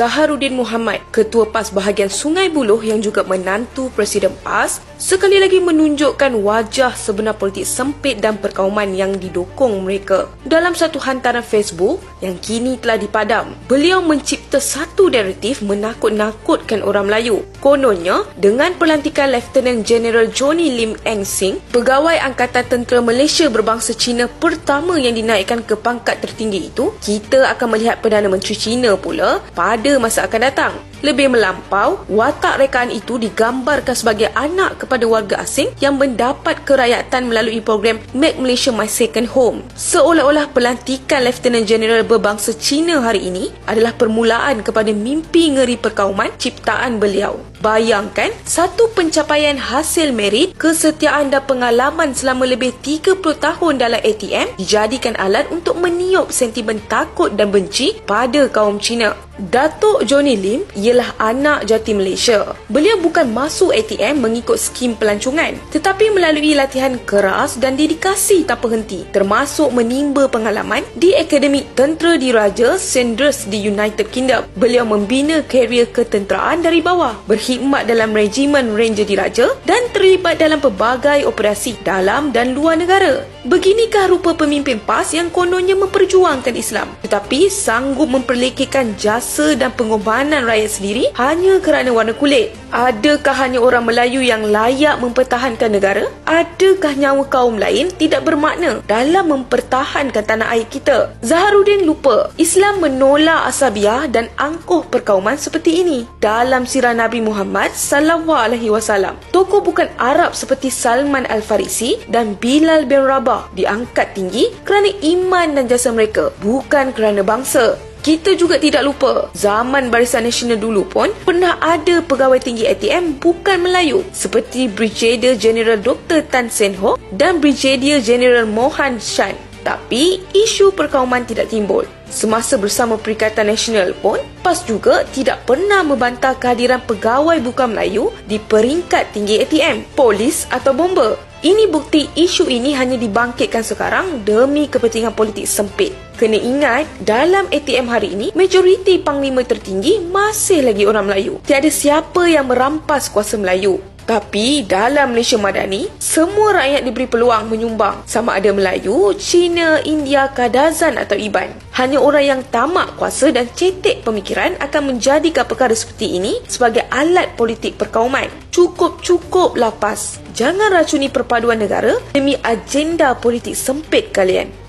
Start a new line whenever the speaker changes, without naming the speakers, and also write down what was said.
Zaharuddin Muhammad, Ketua PAS bahagian Sungai Buloh yang juga menantu Presiden PAS, sekali lagi menunjukkan wajah sebenar politik sempit dan perkauman yang didukung mereka. Dalam satu hantaran Facebook yang kini telah dipadam, beliau mencipta satu naratif menakut-nakutkan orang Melayu. Kononnya, dengan pelantikan Lieutenant General Johnny Lim Eng Sing, pegawai Angkatan Tentera Malaysia berbangsa Cina pertama yang dinaikkan ke pangkat tertinggi itu, kita akan melihat Perdana Menteri Cina pula pada masa akan datang. Lebih melampau, watak rekaan itu digambarkan sebagai anak kepada warga asing yang mendapat kerakyatan melalui program Make Malaysia My Second Home. Seolah-olah pelantikan Lieutenant General berbangsa Cina hari ini adalah permulaan kepada mimpi ngeri perkauman ciptaan beliau. Bayangkan satu pencapaian hasil merit, kesetiaan dan pengalaman selama lebih 30 tahun dalam ATM dijadikan alat untuk meniup sentimen takut dan benci pada kaum Cina. Datuk Johnny Lim ialah anak jati Malaysia. Beliau bukan masuk ATM mengikut skim pelancongan tetapi melalui latihan keras dan dedikasi tanpa henti termasuk menimba pengalaman di Akademi Tentera Diraja Sanders di United Kingdom. Beliau membina karier ketenteraan dari bawah, berkhidmat dalam regimen Ranger Diraja dan terlibat dalam pelbagai operasi dalam dan luar negara. Beginikah rupa pemimpin PAS yang kononnya memperjuangkan Islam tetapi sanggup memperlekehkan jasa dan pengorbanan rakyat sendiri hanya kerana warna kulit? Adakah hanya orang Melayu yang layak mempertahankan negara? Adakah nyawa kaum lain tidak bermakna dalam mempertahankan tanah air kita? Zaharuddin lupa Islam menolak asabiah dan angkuh perkauman seperti ini. Dalam sirah Nabi Muhammad sallallahu alaihi wasallam, tokoh bukan Arab seperti Salman Al-Farisi dan Bilal bin Rabah Sabah diangkat tinggi kerana iman dan jasa mereka, bukan kerana bangsa. Kita juga tidak lupa, zaman Barisan Nasional dulu pun pernah ada pegawai tinggi ATM bukan Melayu seperti Brigadier General Dr. Tan Sen Ho dan Brigadier General Mohan Shan. Tapi isu perkauman tidak timbul. Semasa bersama Perikatan Nasional pun, PAS juga tidak pernah membantah kehadiran pegawai bukan Melayu di peringkat tinggi ATM, polis atau bomba. Ini bukti isu ini hanya dibangkitkan sekarang demi kepentingan politik sempit. Kena ingat, dalam ATM hari ini, majoriti panglima tertinggi masih lagi orang Melayu. Tiada siapa yang merampas kuasa Melayu. Tapi dalam Malaysia Madani, semua rakyat diberi peluang menyumbang sama ada Melayu, Cina, India, Kadazan atau Iban. Hanya orang yang tamak kuasa dan cetek pemikiran akan menjadikan perkara seperti ini sebagai alat politik perkauman. Cukup-cukup lapas. Jangan racuni perpaduan negara demi agenda politik sempit kalian.